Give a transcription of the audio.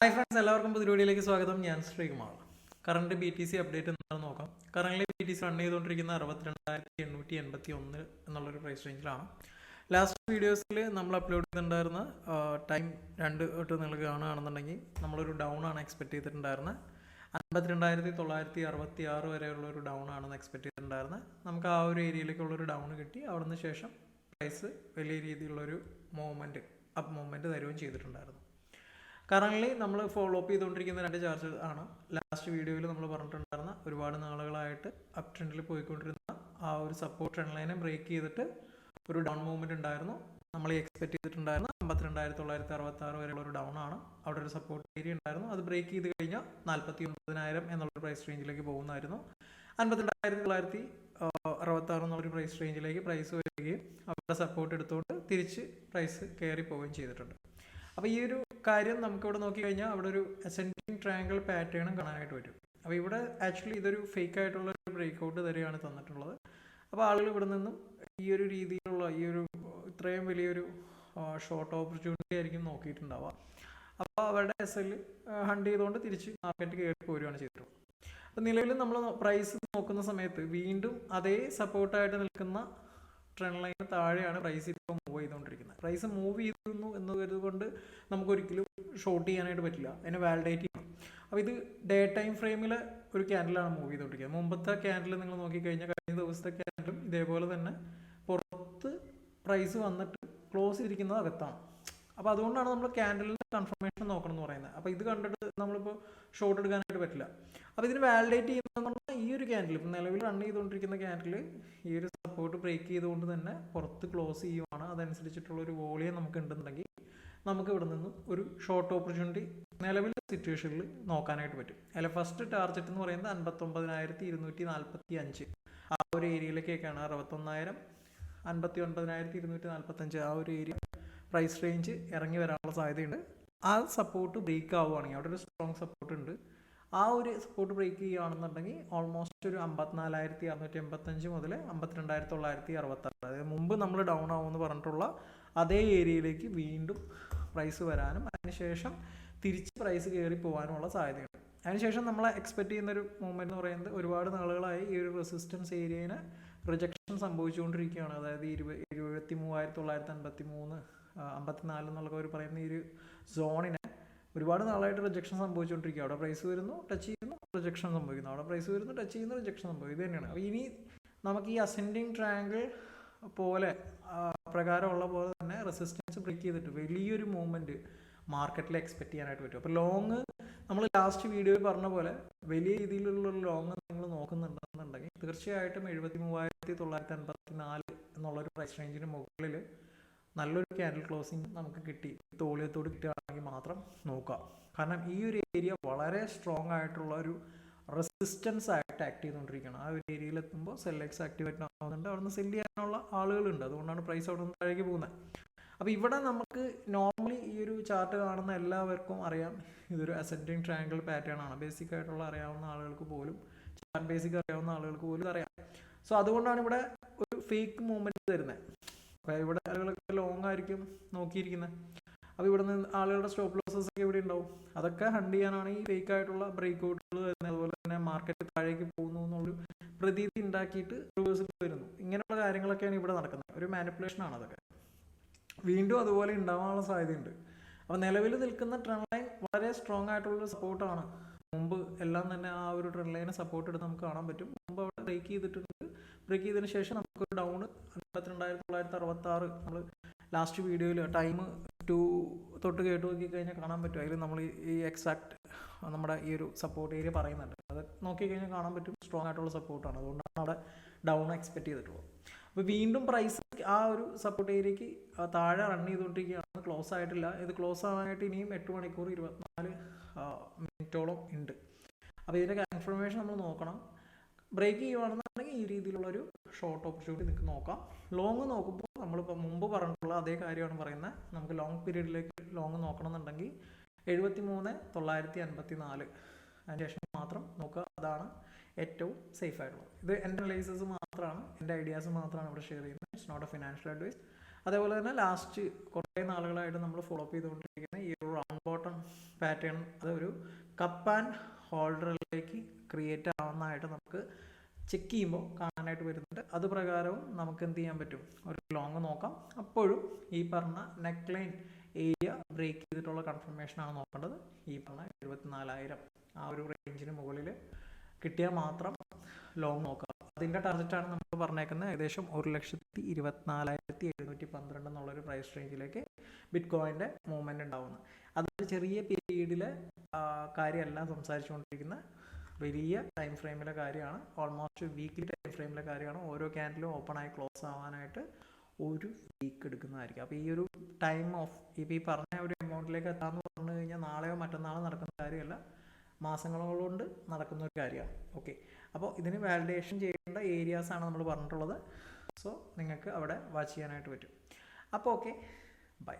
Hi friends എല്ലാവർക്കും പുതിയ സ്വാഗതം. ഞാൻ Sreekumar. Current B T C update എന്താണെന്ന് നോക്കാം. Current B T C run ചെയ്തുകൊണ്ടിരിക്കുന്ന അറുപത്തിരണ്ടായിരത്തി എണ്ണൂറ്റി എൺപത്തി ഒന്ന് എന്നുള്ളൊരു പ്രൈസ് റേഞ്ചിലാണ് ലാസ്റ്റ് വീഡിയോസിൽ നമ്മൾ അപ്ലോഡ് ചെയ്തിട്ടുണ്ടായിരുന്ന ടൈം രണ്ട് തൊട്ട് നിങ്ങൾ കാണുകയാണെന്നുണ്ടെങ്കിൽ നമ്മളൊരു ഡൗൺ ആണ് എക്സ്പെക്ട് ചെയ്തിട്ടുണ്ടായിരുന്നത് അൻപത്തിരണ്ടായിരത്തി തൊള്ളായിരത്തി അറുപത്തി ആറ് വരെയുള്ള ഒരു ഡൗൺ ആണെന്ന് എക്സ്പെക്ട് ചെയ്തിട്ടുണ്ടായിരുന്നത് നമുക്ക് ആ ഒരു ഏരിയയിലേക്കുള്ളൊരു ഡൗൺ കിട്ടി. അവിടുന്ന് ശേഷം പ്രൈസ് വലിയ രീതിയിലുള്ളൊരു മൂവ്മെന്റ് അപ്പ് മൂവ്മെന്റ് തരുകയും ചെയ്തിട്ടുണ്ടായിരുന്നു. കറന്റ്ലി നമ്മൾ ഫോളോ അപ്പ് ചെയ്തുകൊണ്ടിരിക്കുന്ന രണ്ട് ചാർജ് ആണ്. ലാസ്റ്റ് വീഡിയോയിൽ നമ്മൾ പറഞ്ഞിട്ടുണ്ടായിരുന്ന ഒരുപാട് നാളുകളായിട്ട് അപ് ട്രെൻഡിൽ പോയിക്കൊണ്ടിരുന്ന ആ ഒരു സപ്പോർട്ട് ട്രെൻഡ് ബ്രേക്ക് ചെയ്തിട്ട് ഒരു ഡൗൺ മൂവ്മെന്റ് ഉണ്ടായിരുന്നു. നമ്മൾ എക്സ്പെക്ട് ചെയ്തിട്ടുണ്ടായിരുന്ന അമ്പത്തിരണ്ടായിരത്തി തൊള്ളായിരത്തി അറുപത്തി ആറ് വരെയുള്ള ഒരു ഡൗൺ ആണ്. അവിടെ ഒരു സപ്പോർട്ട് ഏരിയ ഉണ്ടായിരുന്നു. അത് ബ്രേക്ക് ചെയ്ത് കഴിഞ്ഞാൽ നാൽപ്പത്തി ഒമ്പതിനായിരം എന്നുള്ള പ്രൈസ് റേഞ്ചിലേക്ക് പോകുന്നതായിരുന്നു. അൻപത്തിരണ്ടായിരത്തി തൊള്ളായിരത്തി അറുപത്തി ആറ് എന്നുള്ളൊരു പ്രൈസ് റേഞ്ചിലേക്ക് പ്രൈസ് വരികയും അവരുടെ സപ്പോർട്ട് എടുത്തുകൊണ്ട് തിരിച്ച് പ്രൈസ് കയറി പോവുകയും ചെയ്തിട്ടുണ്ട്. അപ്പോൾ ഈ ഒരു കാര്യം നമുക്കിവിടെ നോക്കി കഴിഞ്ഞാൽ അവിടെ ഒരു അസെൻഡിങ് ട്രയാങ്കിൾ പാറ്റേണും കാണാനായിട്ട് പറ്റും. അപ്പോൾ ഇവിടെ ആക്ച്വലി ഇതൊരു ഫേക്ക് ആയിട്ടുള്ള ഒരു ബ്രേക്ക് ഔട്ട് തരെയാണ് തന്നിട്ടുള്ളത്. അപ്പോൾ ആളുകൾ ഇവിടെ നിന്നും ഈ ഒരു രീതിയിലുള്ള ഈ ഒരു ഇത്രയും വലിയൊരു ഷോർട്ട് ഓപ്പർച്യൂണിറ്റി ആയിരിക്കും നോക്കിയിട്ടുണ്ടാവുക. അപ്പോൾ അവരുടെ എസ് എൽ ഹണ്ട് ചെയ്തുകൊണ്ട് തിരിച്ച് മാർക്കറ്റ് കയറി പോരുകയാണ് ചെയ്തിട്ടുള്ളത്. അപ്പോൾ നിലവിൽ നമ്മൾ പ്രൈസ് നോക്കുന്ന സമയത്ത് വീണ്ടും അതേ സപ്പോർട്ടായിട്ട് നിൽക്കുന്ന ട്രെൻഡ് ലൈന് താഴെയാണ് പ്രൈസ് ഇപ്പോൾ മൂവ് ചെയ്തുകൊണ്ടിരിക്കുന്നത് പ്രൈസ് മൂവ് ചെയ്യുന്നു എന്നത് കൊണ്ട് നമുക്കൊരിക്കലും ഷോർട്ട് ചെയ്യാനായിട്ട് പറ്റില്ല. അതിനെ വാലിഡേറ്റ് ചെയ്യണം. അപ്പോൾ ഇത് ഡേ ടൈം ഫ്രെയിമിൽ ഒരു ക്യാൻഡിലാണ് മൂവ് ചെയ്തുകൊണ്ടിരിക്കുന്നത് മുമ്പത്തെ ക്യാൻഡിൽ നിങ്ങൾ നോക്കിക്കഴിഞ്ഞാൽ കഴിഞ്ഞ ദിവസത്തെ ക്യാൻഡിലും ഇതേപോലെ തന്നെ പുറത്ത് പ്രൈസ് വന്നിട്ട് ക്ലോസ് ചെയ്തിരിക്കുന്നത് അകത്താണ്. അപ്പോൾ അതുകൊണ്ടാണ് നമ്മൾ ക്യാൻഡലിന്റെ കൺഫർമേഷൻ നോക്കണം എന്ന് പറയുന്നത്. അപ്പോൾ ഇത് കണ്ടിട്ട് നമ്മളിപ്പോൾ ഷോർട്ട് എടുക്കാനായിട്ട് പറ്റില്ല. അപ്പോൾ ഇതിന് വാലിഡേറ്റ് ചെയ്യുന്നതെന്ന് പറഞ്ഞാൽ ഈ ഒരു ക്യാൻഡിൽ ഇപ്പം നിലവിൽ റൺ ചെയ്തുകൊണ്ടിരിക്കുന്ന ക്യാൻഡിൽ ഈ ഒരു സപ്പോർട്ട് ബ്രേക്ക് ചെയ്തുകൊണ്ട് തന്നെ പുറത്ത് ക്ലോസ് ചെയ്യുവാണ്. അതനുസരിച്ചിട്ടുള്ള ഒരു വോളിയം നമുക്ക് ഉണ്ടെന്നുണ്ടെങ്കിൽ നമുക്ക് ഇവിടെ നിന്നും ഒരു ഷോർട്ട് ഓപ്പർച്യൂണിറ്റി നിലവിലെ സിറ്റുവേഷനിൽ നോക്കാനായിട്ട് പറ്റും. അല്ല ഫസ്റ്റ് ടാർജറ്റ് എന്ന് പറയുന്നത് അൻപത്തൊമ്പതിനായിരത്തി ഇരുന്നൂറ്റി നാൽപ്പത്തി അഞ്ച് ആ ഒരു ഏരിയയിലേക്കൊക്കെയാണ് അറുപത്തൊന്നായിരം അൻപത്തി ഒൻപതിനായിരത്തി ഇരുന്നൂറ്റി നാൽപ്പത്തഞ്ച് ആ ഒരു ഏരിയ പ്രൈസ് റേഞ്ച് ഇറങ്ങി വരാനുള്ള സാധ്യതയുണ്ട്. ആ സപ്പോർട്ട് ബ്രേക്ക് ആവുകയാണെങ്കിൽ അവിടെ ഒരു സ്ട്രോങ് സപ്പോർട്ട് ഉണ്ട്. ആ ഒരു സപ്പോർട്ട് ബ്രേക്ക് ചെയ്യുകയാണെന്നുണ്ടെങ്കിൽ ഓൾമോസ്റ്റ് ഒരു അമ്പത്തിനാലായിരത്തി അറുന്നൂറ്റി എൺപത്തഞ്ച് മുതൽ അമ്പത്തിരണ്ടായിരത്തി തൊള്ളായിരത്തി അറുപത്താറ് അതായത് മുമ്പ് നമ്മൾ ഡൗൺ ആവുമെന്ന് പറഞ്ഞിട്ടുള്ള അതേ ഏരിയയിലേക്ക് വീണ്ടും പ്രൈസ് വരാനും അതിനുശേഷം തിരിച്ച് പ്രൈസ് കയറി പോകാനുമുള്ള സാധ്യതയുണ്ട്. അതിനുശേഷം നമ്മൾ എക്സ്പെക്ട് ചെയ്യുന്ന ഒരു മൂവ്മെന്റ് എന്ന് പറയുന്നത് ഒരുപാട് നാളുകളായി ഈ ഒരു റെസിസ്റ്റൻസ് ഏരിയന് റിജക്ഷൻ സംഭവിച്ചുകൊണ്ടിരിക്കുകയാണ്. അതായത് ഇരുപത് എഴുപത്തി മൂവായിരത്തി തൊള്ളായിരത്തി അൻപത്തി മൂന്ന് അമ്പത്തിനാല് എന്നുള്ളവർ പറയുന്ന ഈ ഒരു സോണിനെ ഒരുപാട് നാളായിട്ട് റിജക്ഷൻ സംഭവിച്ചുകൊണ്ടിരിക്കുക അവിടെ പ്രൈസ് വരുന്നു ടച്ച് ചെയ്യുന്നു റിജക്ഷൻ സംഭവിക്കുന്നു. അവിടെ പ്രൈസ് വരുന്നു ടച്ച് ചെയ്യുന്നു റിജക്ഷൻ സംഭവിക്കുന്നു. ഇത് തന്നെയാണ്. അപ്പോൾ ഇനി നമുക്ക് ഈ അസെൻഡിങ് ട്രയാങ്കിൾ പോലെ പ്രകാരമുള്ള പോലെ തന്നെ റെസിസ്റ്റൻസ് ബ്രേക്ക് ചെയ്തിട്ട് വലിയൊരു മൂവ്മെന്റ് മാർക്കറ്റിൽ എക്സ്പെക്ട് ചെയ്യാനായിട്ട് പറ്റും. അപ്പോൾ ലോങ് നമ്മൾ ലാസ്റ്റ് വീഡിയോയിൽ പറഞ്ഞ പോലെ വലിയ രീതിയിലുള്ള ലോങ് നിങ്ങൾ നോക്കുന്നുണ്ടെന്നുണ്ടെങ്കിൽ തീർച്ചയായിട്ടും എഴുപത്തി മൂവായിരത്തി തൊള്ളായിരത്തി അൻപത്തി നാല് എന്നുള്ളൊരു പ്രൈസ് റേഞ്ചിന് മുകളിൽ നല്ലൊരു ക്യാൻഡിൽ ക്ലോസിങ് നമുക്ക് കിട്ടി. തോളിയത്തോട് കിട്ടുകയാണെങ്കിൽ മാത്രം നോക്കുക കാരണം ഈ ഒരു ഏരിയ വളരെ സ്ട്രോങ് ആയിട്ടുള്ള ഒരു റെസിസ്റ്റൻസ് ആയിട്ട് ആക്ട് ചെയ്തുകൊണ്ടിരിക്കുകയാണ്. ആ ഒരു ഏരിയയിൽ എത്തുമ്പോൾ സെല്ലെക്സ് ആക്ടിവേറ്റ് ആവുന്നുണ്ട്. അവിടെ നിന്ന് സെൽ ചെയ്യാനുള്ള ആളുകളുണ്ട്. അതുകൊണ്ടാണ് പ്രൈസ് അവിടെ നിന്ന് താഴേക്ക് പോകുന്നത്. അപ്പോൾ ഇവിടെ നമുക്ക് നോർമലി ഈ ഒരു ചാർട്ട് കാണുന്ന എല്ലാവർക്കും അറിയാം. ഇതൊരു അസെൻഡിങ് ട്രയാങ്കിൾ പാറ്റേൺ ആണ്. ബേസിക് ആയിട്ടുള്ള അറിയാവുന്ന ആളുകൾക്ക് പോലും ചാർട്ട് ബേസിക് അറിയാവുന്ന ആളുകൾക്ക് പോലും അറിയാം സോ അതുകൊണ്ടാണ് ഇവിടെ ഒരു ഫേക്ക് മൂവ്മെന്റ് തരുന്നത് ഇവിടെ ആളുകളൊക്കെ ലോങ് ആയിരിക്കും നോക്കിയിരിക്കുന്നത് അപ്പോൾ ഇവിടെ നിന്ന് ആളുകളുടെ സ്റ്റോപ്പ് ലോസസ് ഒക്കെ ഇവിടെ ഉണ്ടാവും. അതൊക്കെ ഹണ്ട് ചെയ്യാനാണ് ഈ ഫേക്ക് ആയിട്ടുള്ള ബ്രേക്ക് ഔട്ടുകൾ വരുന്നത് അതുപോലെ തന്നെ മാർക്കറ്റ് താഴേക്ക് പോകുന്നു എന്നുള്ളൊരു പ്രതീതി ഉണ്ടാക്കിയിട്ട് റിവേഴ്സിൽ വരുന്നു. ഇങ്ങനെയുള്ള കാര്യങ്ങളൊക്കെയാണ് ഇവിടെ നടക്കുന്നത് ഒരു മാനിപ്പുലേഷൻ ആണ് അതൊക്കെ. വീണ്ടും അതുപോലെ ഉണ്ടാവാനുള്ള സാധ്യതയുണ്ട്. അപ്പോൾ നിലവിൽ നിൽക്കുന്ന ട്രെൻഡ് ലൈൻ വളരെ സ്ട്രോങ് ആയിട്ടുള്ളൊരു സപ്പോർട്ടാണ് മുമ്പ് എല്ലാം തന്നെ ആ ഒരു ട്രെൻഡ് ലൈനെ സപ്പോർട്ട് എടുത്ത് നമുക്ക് കാണാൻ പറ്റും. മുമ്പ് അവിടെ ബ്രേക്ക് ചെയ്തിട്ടുണ്ട്. ബ്രേക്ക് ചെയ്തതിന് ശേഷം നമുക്കൊരു ഡൗൺ അൻപത്തിരണ്ടായിരത്തി തൊള്ളായിരത്തി അറുപത്തി ആറ് നമ്മൾ ലാസ്റ്റ് വീഡിയോയിൽ ടൈം ടു തൊട്ട് കേട്ട് നോക്കി കഴിഞ്ഞാൽ കാണാൻ പറ്റും. അതിൽ നമ്മൾ ഈ എക്സാക്ട് നമ്മുടെ ഈ ഒരു സപ്പോർട്ട് ഏരിയ പറയുന്നുണ്ട്. അത് നോക്കിക്കഴിഞ്ഞാൽ കാണാൻ പറ്റും. സ്ട്രോങ് ആയിട്ടുള്ള സപ്പോർട്ടാണ് അതുകൊണ്ടാണ് അവിടെ ഡൗൺ എക്സ്പെക്ട് ചെയ്തിട്ടുള്ളത്. അപ്പോൾ വീണ്ടും പ്രൈസ് ആ ഒരു സപ്പോർട്ട് ഏരിയയ്ക്ക് താഴെ റൺ ചെയ്തുകൊണ്ടിരിക്കുകയാണ് ക്ലോസ് ആയിട്ടില്ല. ഇത് ക്ലോസ് ആവാനായിട്ട് ഇനിയും എട്ട് മണിക്കൂർ ഇരുപത്തിനാല് മിനിറ്റോളം ഉണ്ട്. അപ്പോൾ ഇതിന്റെ കൺഫർമേഷൻ നമ്മൾ നോക്കണം. ബ്രേക്ക് ചെയ്യുവാണെന്നുണ്ടെങ്കിൽ ഈ രീതിയിലുള്ള ഒരു ഷോർട്ട് ഓപ്പർച്യൂണിറ്റി നിങ്ങൾക്ക് നോക്കാം. ലോങ് നോക്കുമ്പോൾ നമ്മളിപ്പോൾ മുമ്പ് പറഞ്ഞിട്ടുള്ള അതേ കാര്യമാണ് പറയുന്നത് നമുക്ക് ലോങ് പീരീഡിലേക്ക് ലോങ് നോക്കണമെന്നുണ്ടെങ്കിൽ എഴുപത്തി മൂന്ന് തൊള്ളായിരത്തി അൻപത്തി നാല് അതിന് ശേഷം മാത്രം നോക്കുക. അതാണ് ഏറ്റവും സേഫ് ആയിട്ടുള്ളത്. ഇത് എന്റെ അനലൈസസ് മാത്രമാണ്. എന്റെ ഐഡിയാസ് മാത്രമാണ് ഇവിടെ ഷെയർ ചെയ്യുന്നത്. It's not a financial advice അതേപോലെ തന്നെ ലാസ്റ്റ് കുറേ നാളുകളായിട്ട് നമ്മൾ ഫോളോ അപ്പ് ചെയ്തുകൊണ്ടിരിക്കുന്ന ഈ ഒരു റൗണ്ട് ബോട്ടം പാറ്റേൺ അതൊരു കപ്പ് ആൻഡ് ഹോൾഡറിലേക്ക് ക്രിയേറ്റ് ആവുന്നതായിട്ട് നമുക്ക് ചെക്ക് ചെയ്യുമ്പോൾ കാണാനായിട്ട് വരുന്നുണ്ട്. അത് പ്രകാരവും നമുക്ക് എന്ത് ചെയ്യാൻ പറ്റും? ഒരു ലോങ് നോക്കാം. അപ്പോഴും ഈ പറഞ്ഞ നെക്ക് ലൈൻ ഏരിയ ബ്രേക്ക് ചെയ്തിട്ടുള്ള കൺഫർമേഷൻ ആണ് നോക്കേണ്ടത്. ഈ പറഞ്ഞ എഴുപത്തിനാലായിരം ആ ഒരു റേഞ്ചിന് മുകളിൽ കിട്ടിയാൽ മാത്രം ലോങ് നോക്കുക അതിന്റെ ടാർഗറ്റാണ് നമ്മൾ പറഞ്ഞേക്കുന്നത്. ഏകദേശം ഒരു ലക്ഷത്തി ഇരുപത്തിനാലായിരത്തി എഴുന്നൂറ്റി പന്ത്രണ്ട് എന്നുള്ളൊരു പ്രൈസ് റേഞ്ചിലേക്ക് ബിറ്റ് കോയിന്റെ മൂവ്മെന്റ് ഉണ്ടാവുന്നത് അതൊരു ചെറിയ പീരീഡിലെ കാര്യമല്ല സംസാരിച്ചുകൊണ്ടിരിക്കുന്ന വലിയ ടൈം ഫ്രെയിമിലെ കാര്യമാണ്. ഓൾമോസ്റ്റ് വീക്കിലി ടൈം ഫ്രെയിമിലെ കാര്യമാണ്. ഓരോ ക്യാൻഡിലും ഓപ്പൺ ആയി ക്ലോസ് ആവാനായിട്ട് ഒരു വീക്ക് എടുക്കുന്നതായിരിക്കും. അപ്പോൾ ഈ ഒരു ടൈം ഓഫ് ഇപ്പോൾ ഈ പറഞ്ഞ ഒരു എമൗണ്ടിലേക്ക് എത്താമെന്ന് പറഞ്ഞു കഴിഞ്ഞാൽ നാളെയോ മറ്റന്നാളോ നടക്കുന്ന കാര്യമല്ല. മാസങ്ങളുകൊണ്ട് നടക്കുന്ന ഒരു കാര്യമാണ്. ഓക്കെ അപ്പോൾ ഇതിന് വാലിഡേഷൻ ചെയ്യേണ്ട ഏരിയാസ് ആണ് നമ്മൾ പറഞ്ഞിട്ടുള്ളത്. സോ നിങ്ങൾക്ക് അവിടെ വാച്ച് ചെയ്യാനായിട്ട് പറ്റും. അപ്പോൾ ഓക്കെ ബൈ